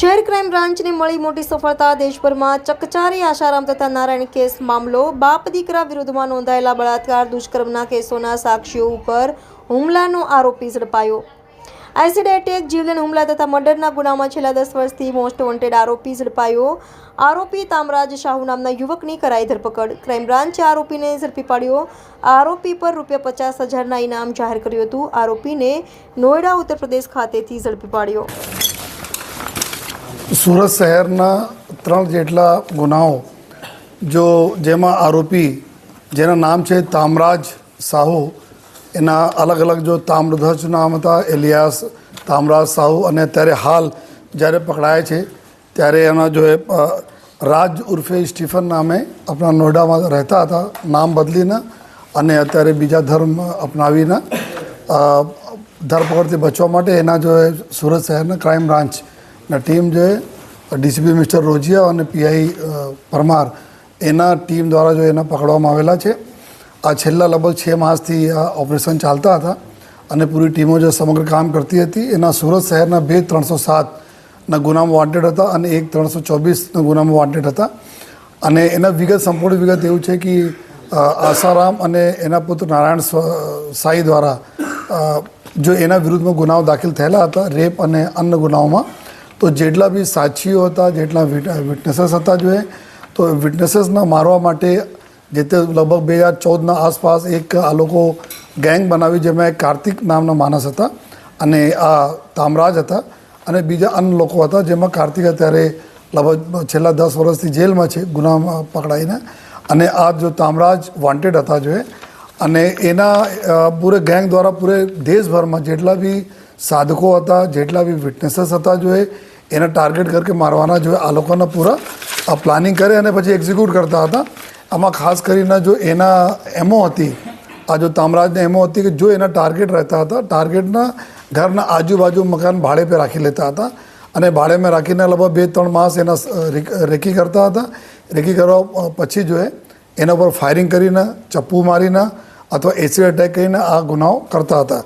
શહેર ક્રાઇમ બ્રાન્ચને મળી મોટી સફળતા, દેશભરમાં ચકચારી, આશારામ તથા નારાયણ કેસ મામલો. બાપ દીકરા વિરુદ્ધમાં નોંધાયેલા બળાત્કાર, દુષ્કર્મના કેસોના સાક્ષીઓ ઉપર હુમલાનો આરોપી ઝડપાયો. એસિડ એટેક, જીવલેણ હુમલા તથા મર્ડરના ગુનામાં છેલ્લા દસ વર્ષથી મોસ્ટ વોન્ટેડ આરોપી ઝડપાયો. આરોપી તામરાજ શાહુ નામના યુવકની કરાઈ ધરપકડ. ક્રાઇમ બ્રાન્ચે આરોપીને ઝડપી પાડ્યો. આરોપી પર રૂપિયા પચાસ હજારના ઇનામ જાહેર કર્યું હતું. આરોપીને નોઈડા ઉત્તર પ્રદેશ ખાતેથી ઝડપી પાડ્યો. સુરત શહેરના ત્રણ જેટલા ગુનાઓ, જો જેમાં આરોપી, જેના નામ છે તામરાજ સાહુ એના અલગ અલગ જો તામ્રધ્વજ નામ હતા, એલિયાસ તામરાજ સાહુ અને અત્યારે હાલ જ્યારે પકડાય છે, ત્યારે એના જો એ રાજ ઉર્ફે સ્ટીફન નામે આપણા નોઈડામાં રહેતા હતા, નામ બદલીને અને અત્યારે બીજા ધર્મ અપનાવીને ધરપકડથી બચવા માટે એના જો એ સુરત શહેરના ક્રાઇમ બ્રાન્ચના ટીમ જે ડીસીપી મિસ્ટર રોજિયા અને પીઆઈ પરમાર એના ટીમ દ્વારા જો એના પકડવામાં આવેલા છે. આ છેલ્લા લગભગ છ માસથી આ ઓપરેશન ચાલતા હતા અને પૂરી ટીમો જે સમગ્ર કામ કરતી હતી, એના સુરત શહેરના બે ત્રણસો સાતના ગુનામાં વોન્ટેડ હતા અને એક ત્રણસો ચોવીસના ગુનામાં વોન્ટેડ હતા. અને એના વિગત, સંપૂર્ણ વિગત એવું છે કે આસારામ અને એના પુત્ર નારાયણ સાઈ દ્વારા જો એના વિરુદ્ધમાં ગુનાઓ દાખલ થયેલા હતા, રેપ અને અન્ય ગુનાઓમાં, તો જેટલા બી સાક્ષીઓ હતા, જેટલા વિટનેસીસ હતા જોઈએ તો વિટનેસીસના મારવા માટે જે તે લગભગ બે હજાર ચૌદના આસપાસ એક આ લોકો ગેંગ બનાવી જેમાં એક કાર્તિક નામના માણસ હતા અને આ તામરાજ હતા અને બીજા અન્ય લોકો હતા જેમાં કાર્તિક અત્યારે લગભગ છેલ્લા દસ વર્ષથી જેલમાં છે ગુનામાં પકડાઈને અને આ જો તામરાજ વોન્ટેડ હતા જો એ અને એના અ, પૂરે ગેંગ દ્વારા પૂરે દેશભરમાં જેટલા બી સાધકો હતા જેટલા બી વિટનેસીસ હતા જો એ એને ટાર્ગેટ ਕਰਕੇ મારવાના જો આ લોકોના પૂરા પ્લાનિંગ કરે અને પછી એક્ઝિક્યુટ કરતા હતા આમાં ખાસ કરીને જો એના એમો હતી, આ જો તામરાજને એમો હતી કે જો એના ટાર્ગેટ રહેતા હતા ટાર્ગેટના ઘરના આજુબાજુ મકાન ભાડે પર રાખી લેતા હતા અને ભાડેમાં રાખીને લગભગ બે ત્રણ માસ એના રેકી કરતા હતા. રેકી કરવા પછી જો એના ઉપર ફાયરિંગ કરીને, ચપ્પુ મારીને અથવા એસિડ એટેક કરીને આ ગુનાઓ કરતા હતા.